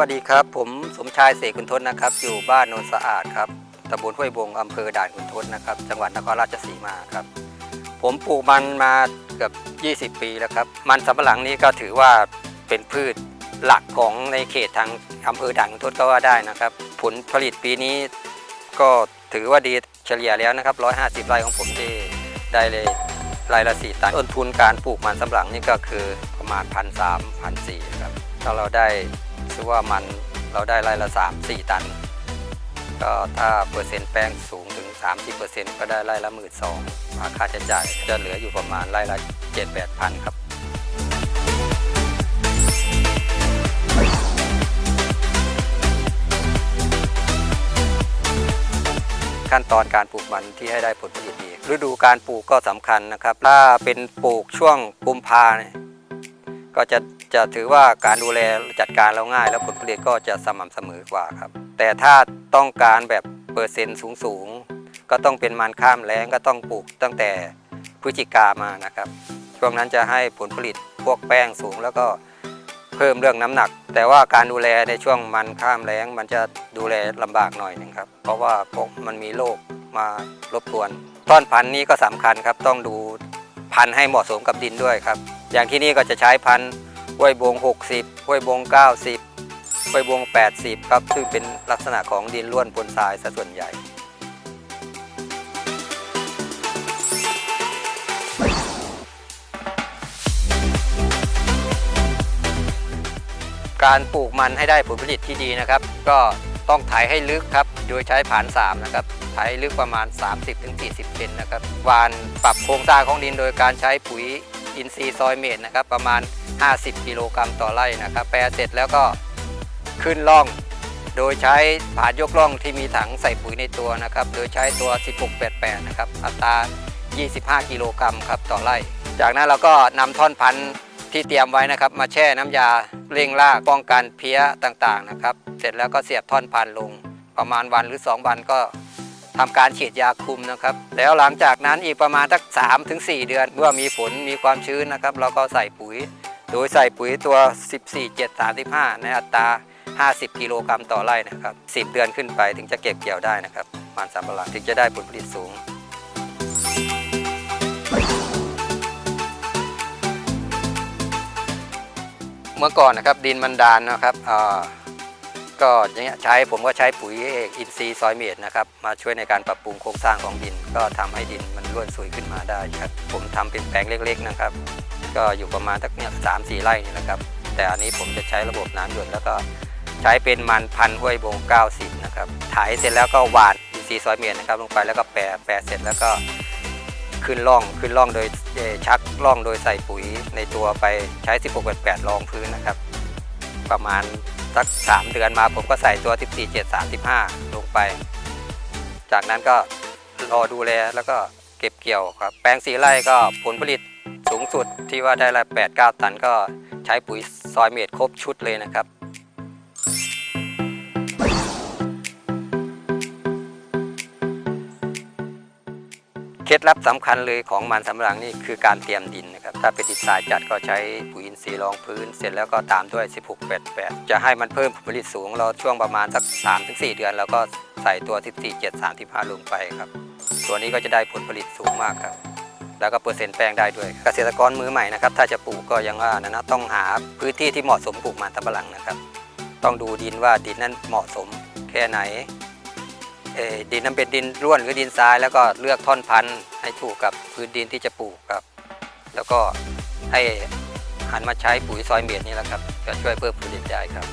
วัสดีครับ ผมสมชายเสกคุณทศนะครับ อยู่บ้านโนนสะอาดครับตำบลห้วยบงอำเภอด่านคุณทศนะครับ จังหวัดนครราชสีมาครับ ผมปลูกมันมาเกือบ 20 ปีแล้วครับ มันสำปะหลังนี้ก็ถือว่าเป็นพืชหลักของในเขตทางอำเภอด่านคุณทศก็ว่าได้นะครับ ผลผลิตปีนี้ก็ถือว่าดีเฉลี่ยแล้วนะครับ 150 ไร่ของผมที่ได้เลยรายละสี่ตันต้นทุนการปลูกมันสำปะหลังนี่ก็คือประมาณพันสามพันสี่ครับถ้าเราได้ ซื้อว่ามันเราได้ไรายละสามสี่ตัน ก็ถ้าเปอร์เซ็นต์แป้งสูงถึง 30%ก็ได้ไร่ละหมื่นสองค่าใช้จ่ายจะเหลืออยู่ประมาณไร่ละ 7 8พันครับขั้นตอนการปลูกมันที่ให้ได้ผลผลิตดี ฤดูการปลูกก็สำคัญนะครับ ถ้าเป็นปลูกช่วงกุมภาเนี่ย ก็จะจะถือว่าการดูแลจัดการเราง่าย แล้วผลผลิตก็จะสม่ำเสมอกว่าครับ แต่ถ้าต้องการแบบเปอร์เซ็นต์สูงๆ ก็ต้องเป็นมันข้ามแล้งก็ต้องปลูกตั้งแต่พฤศจิกามานะครับ ช่วงนั้นจะให้ผลผลิตพวกแป้งสูงแล้วก็เพิ่มเรื่องน้ำหนัก แต่ว่าการดูแลในช่วงมันข้ามแล้งมันจะดูแลลำบากหน่อยนึงครับ เพราะว่าพวกมันมีโรคมารบกวน ต้นพันธุ์นี้ก็สำคัญครับ ต้องดูพันธุ์ให้เหมาะสมกับดินด้วยครับ อย่างที่นี่ก็จะใช้พันธุ์ห้วยบง 60ห้วยบง 90ห้วยบง 80 ครับซึ่งเป็นลักษณะของดินร่วนปนทรายซะส่วนใหญ่ การปลูกมันให้ได้ผลผลิตที่ดีนะครับ ก็ต้องไถให้ลึกครับ โดยใช้ผาน 3 นะครับไถลึกประมาณ 30-40เซนนะครับวานปรับโครงสร้างของดินโดยการใช้ปุ๋ย อินทรีย์ซอยเมตรนะครับ ประมาณ 50 กิโลกรัมต่อไร่นะครับ แปรเสร็จแล้วก็ขึ้นร่อง โดยใช้ผานยกร่องที่มีถังใส่ปุ๋ยในตัวนะครับ โดยใช้ตัว 1688 นะครับ อัตรา 25 กิโลกรัมครับต่อไร่ จากนั้นเราก็นำท่อนพันธุ์ที่เตรียมไว้นะครับมาแช่น้ำยาเร่งรากป้องกันเพี้ยต่างๆนะครับ เสร็จแล้วก็เสียบท่อนพันธุ์ลง ประมาณวันหรือ 2 วันก็ ทำการฉีดยาคุมนะครับ แล้วหลังจากนั้นอีกประมาณสัก3ถึง4เดือน เมื่อมีฝนมีความชื้นนะครับ เราก็ใส่ปุ๋ย โดยใส่ปุ๋ยตัว 14-7-35 ในอัตรา 50 กิโลกรัมต่อไร่นะครับ 10 เดือนขึ้นไปถึงจะเก็บเกี่ยวได้นะครับ มันสำปะหลังถึงจะได้ผลผลิตสูงเมื่อก่อนนะครับดินมันดานนะครับอ่า ก็อย่างเงี้ยใช้ผมก็ใช้ปุ๋ยเอินทรีย์ซอยเมดนะครับมาช่วยในการปรับปรุงโครงสร้างของดิน ก็ทำให้ดินมันร่วนสวยขึ้นมาได้ครับผมทำเป็นแปลงเล็กๆนะครับ ก็อยู่ประมาณสักเนี่ยสามสี่ไร่นี่นะครับ แต่อันนี้ผมจะใช้ระบบน้ำหยดแล้วก็ใช้เป็นมันพันห้วยบง 90 นะครับถ่ายเสร็จแล้วก็หวานอินทรีย์ซอยเมดนะครับลงไปแล้วก็แปรแปรเสร็จแล้วก็ขึ้นร่องขึ้นร่องโดยชักร่องโดยใส่ปุ๋ยในตัวไปใช้ 16 8 8รองพื้นนะครับ ประมาณสัก 3 เดือนมาผมก็ใส่ตัว 14 7 35 ลงไป จากนั้นก็รอดูแลแล้วก็เก็บเกี่ยวครับ แปลงสีไร่ก็ผลผลิตสูงสุดที่ว่าได้ละ8 9 ตันก็ใช้ปุ๋ยซอยเมดครบชุดเลยนะครับ เคล็ดลับสำคัญเลยของมันสำปะหลังนี่คือการเตรียมดินนะครับถ้าเป็นดินทรายจัดก็ใช้ปุ๋ยอินทรีย์รองพื้น เสร็จแล้วก็ตามด้วย 1688 จะให้มันเพิ่มผลผลิตสูงเราช่วงประมาณสัก 3-4 เดือนแล้วก็ใส่ตัว 14735 ลงไปครับ ตัวนี้ก็จะได้ผลผลิตสูงมากครับ แล้วก็เปอร์เซ็นต์แป้งได้ด้วย เกษตรกรมือใหม่นะครับถ้าจะปลูกก็ยังว่านะนะต้องหาพื้นที่ที่เหมาะสมปลูกมันสำปะหลังนะครับ ต้องดูดินว่าดินนั้นเหมาะสมแค่ไหน ดินน้ำเป็นดินร่วนหรือดินทราย แล้วก็เลือกท่อนพันธุ์ให้ถูกกับพื้นดินที่จะปลูกครับ แล้วก็ให้หันมาใช้ปุ๋ยซอยเมดนี่แหละครับจะช่วยเพิ่มผลผลิตได้ครับ